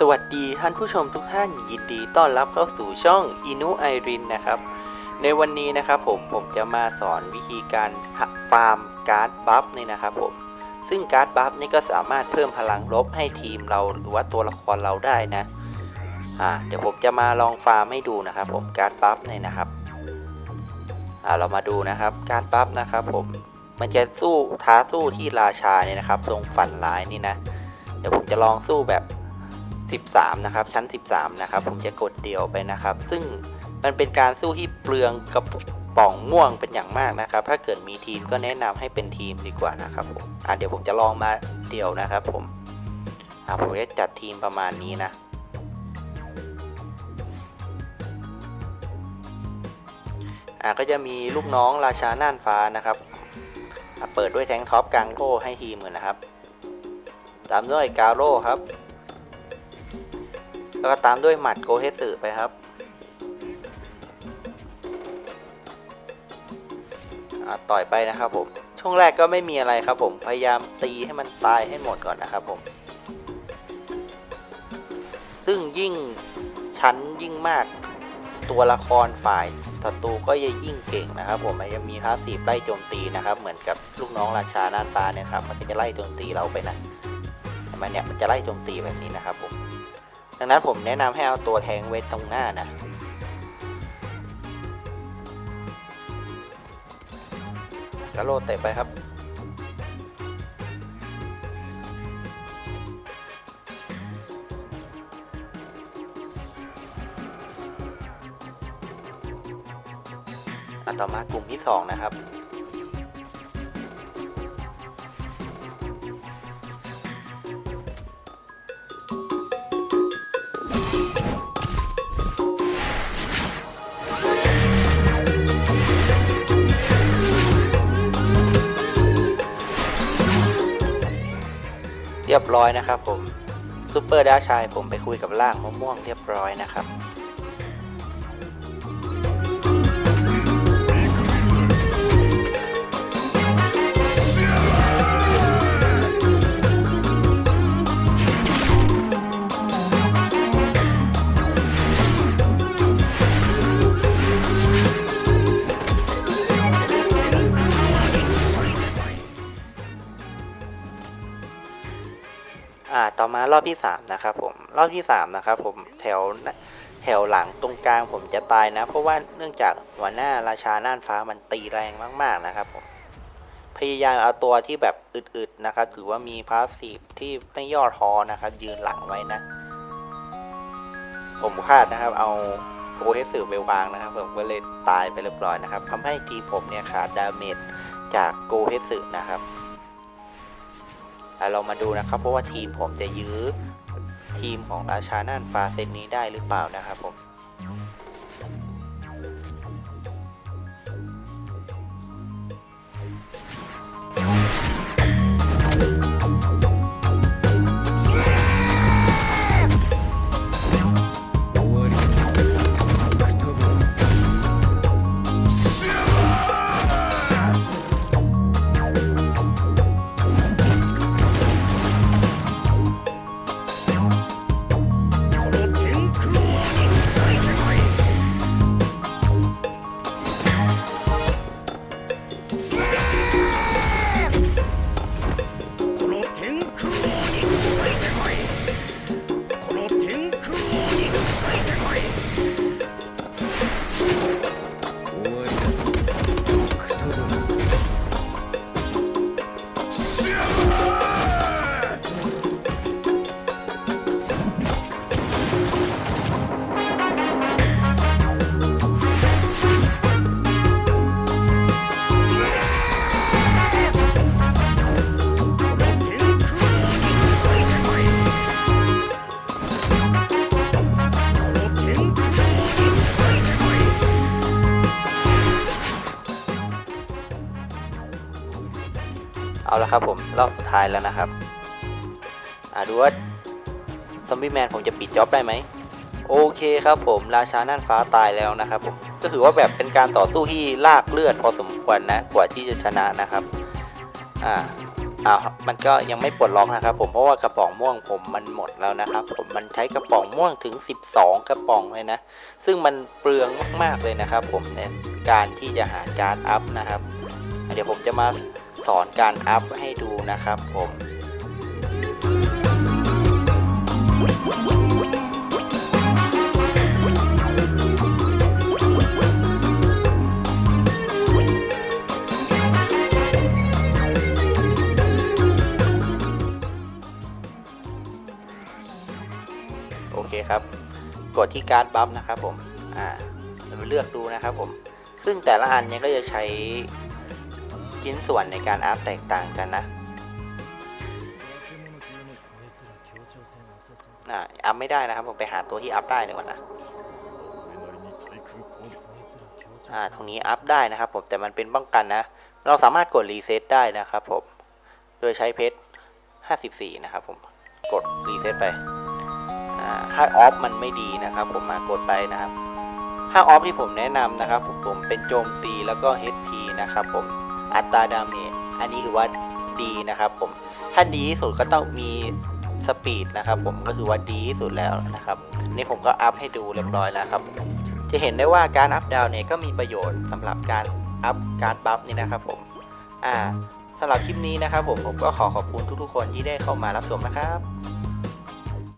สวัสดีท่านผู้ชมทุกท่านยินดีต้อนรับเข้าสู่ช่องอินุไอรินนะครับ ในวันนี้นะครับผมผมจะมาสอนวิธีการฟาร์มการ์ดบัฟนี่นะครับผมซึ่งการ์ดบัฟนี่ก็สามารถเพิ่มพลังลบให้ทีมเราหรือว่าตัวละครเราได้นะอ่าเดี๋ยวผมจะมาลองฟาร์มให้ดูนะครับผมการ์ดบัฟนี่นะครับอ่าเรามาดูนะครับการ์ดบัฟนะครับผมมันจะสู้ท้าสู้ที่ราชาเนี่ยนะครับ ตรงฝันร้ายนี่นะ เดี๋ยวผมจะลองสู้แบบ 13 นะครับ ชั้น 13 นะครับ ผมจะกดเดียวไปนะครับ ซึ่งมันเป็นการสู้ที่เปลืองกระป๋องม่วงเป็นอย่างมากนะครับ ถ้าเกิดมีทีมก็แนะนำให้เป็นทีมดีกว่านะครับผมอะเดี๋ยวผมจะลองมาเดียวนะครับ ผมอะผมจะจัดทีมประมาณนี้นะอะก็จะมีลูกน้องราชาน่านฟ้านะครับอะเปิดด้วยแทงท็อปกลางโล่ให้ทีมก่อนนะครับ ตามด้วยกาโร่ครับ แล้วก็ตามด้วยหมัดโกเฮสึไปครับต่อยไปนะครับผม ช่วงแรกก็ไม่มีอะไรครับผม พยายามตีให้มันตายให้หมดก่อนนะครับผม ซึ่งยิ่งชั้นยิ่งมาก ตัวละครฝ่ายศัตรูก็จะยิ่งเก่งนะครับ ผมมันจะมีพาสซีฟไล่โจมตีนะครับ เหมือนกับลูกน้องราชาน่านฟ้าเนี่ยครับ มันจะไล่โจมตีเราไปนะมันเนี่ย มันจะไล่โจมตีแบบนี้นะครับผม ดังนั้นผมแนะนำให้เอาตัวแทงไว้ตรงหน้านะกระโดดเตะไปครับ อันต่อมากลุ่มที่ 2 นะครับ รียบร้อยนะครับผมซูเปอร์ดาชายผมไปคุยกับล่างมะม่วงเรียบร้อยนะครับ อ่าต่อมารอบที่สามนะครับผมรอบที่สามนะครับผมแถวแถวหลังตรงกลางผมจะตายนะ เพราะว่าเนื่องจากหัวหน้าราชาน่านฟ้ามันตีแรงมาก ๆนะครับผมพยายามเอาตัวที่แบบอึดๆนะครับถือว่ามีพาสซีฟที่ไม่ย่อท้อนะครับ ยืนหลังไว้นะ ผมคาดนะครับ เอาโอเฮสึไปวางนะครับ ผมก็เลยตายไปเรียบร้อยนะครับทำให้ทีผมเนี่ยขาดดาเมจจากโกเฮสึนะครับ เรามาดูนะครับ เพราะว่าทีมผมจะยื้อทีมของราชาน่านฟ้าเซตนี้ได้หรือเปล่านะครับผม เอาละครับผมรอบสุดท้ายแล้วนะครับ อ่าดูว่าซอมบี้แมนผมจะปิดจ็อบได้ไหมโอเคครับผมราชาน่านฟ้าตายแล้วนะครับผมก็ถือว่าแบบเป็นการต่อสู้ที่ลากเลือดพอสมควรนะกว่าที่จะชนะนะครับอ่าอ้ามันก็ยังไม่ปลดล็อกนะครับ ผมเพราะว่ากระป๋องม่วงผมมันหมดแล้วนะครับ ผมมันใช้กระป๋องม่วงถึง 12 กระป๋องเลยนะ ซึ่งมันเปลืองมากๆเลยนะครับ ผมในการที่จะหาการ์ดอัพนะครับ เดี๋ยวผมจะมา สอนการอัพให้ดูนะครับผมโอเคครับ กดที่การ์ดบัฟนะครับผม อ่าเรามาเลือกดูนะครับผม ซึ่งแต่ละอันเนี่ยก็จะใช้ ชิ้นส่วนในการอัพแตกต่างกันนะอ่าอัพไม่ได้นะครับผมไปหาตัวที่อัพได้เลยก่อนนะอ่าตรงนี้อัพได้นะครับผมแต่มันเป็นป้องกันนะ เราสามารถกดรีเซ็ตได้นะครับผมโดยใช้เพชร54 นะครับผมกดรีเซ็ตไปอ่าถ้าออฟมันไม่ดีนะครับ ผมมากดไปนะครับถ้าออฟที่ผมแนะนำนะครับผมผมเป็นโจมตีแล้วก็ HP นะครับผม อัตราดาเมจอันนี้ถือว่าดีนะครับผมถ้าดีที่สุดก็ต้องมีสปีดนะครับผมก็คือว่าดีที่สุดแล้วนะครับนี่ผมก็อัพให้ดูเรียบร้อยแล้วครับจะเห็นได้ว่าการอัพดาวเนี่ยก็มีประโยชน์สำหรับการอัพการบัฟนี่นะครับผมอ่าสำหรับคลิปนี้นะครับผมผมก็ขอขอบคุณทุกๆคนที่ได้เข้ามารับชมนะครับ